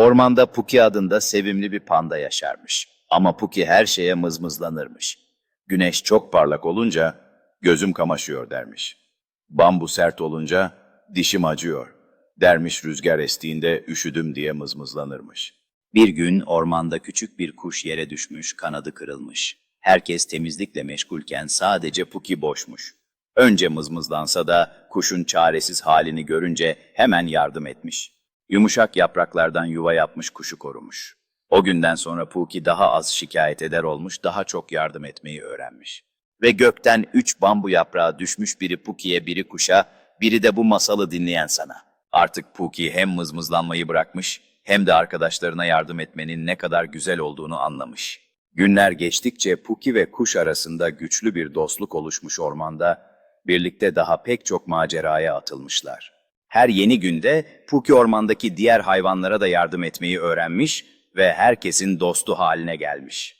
Ormanda Puki adında sevimli bir panda yaşarmış. Ama Puki her şeye mızmızlanırmış. Güneş çok parlak olunca gözüm kamaşıyor dermiş. Bambu sert olunca dişim acıyor dermiş rüzgar estiğinde üşüdüm diye mızmızlanırmış. Bir gün ormanda küçük bir kuş yere düşmüş, kanadı kırılmış. Herkes temizlikle meşgulken sadece Puki boşmuş. Önce mızmızlansa da kuşun çaresiz halini görünce hemen yardım etmiş. Yumuşak yapraklardan yuva yapmış kuşu korumuş. O günden sonra Puki daha az şikayet eder olmuş, daha çok yardım etmeyi öğrenmiş. Ve gökten üç bambu yaprağı düşmüş biri Puki'ye, biri kuşa, biri de bu masalı dinleyen sana. Artık Puki hem mızmızlanmayı bırakmış, hem de arkadaşlarına yardım etmenin ne kadar güzel olduğunu anlamış. Günler geçtikçe Puki ve kuş arasında güçlü bir dostluk oluşmuş ormanda, birlikte daha pek çok maceraya atılmışlar. Her yeni günde Puki ormandaki diğer hayvanlara da yardım etmeyi öğrenmiş ve herkesin dostu haline gelmiş.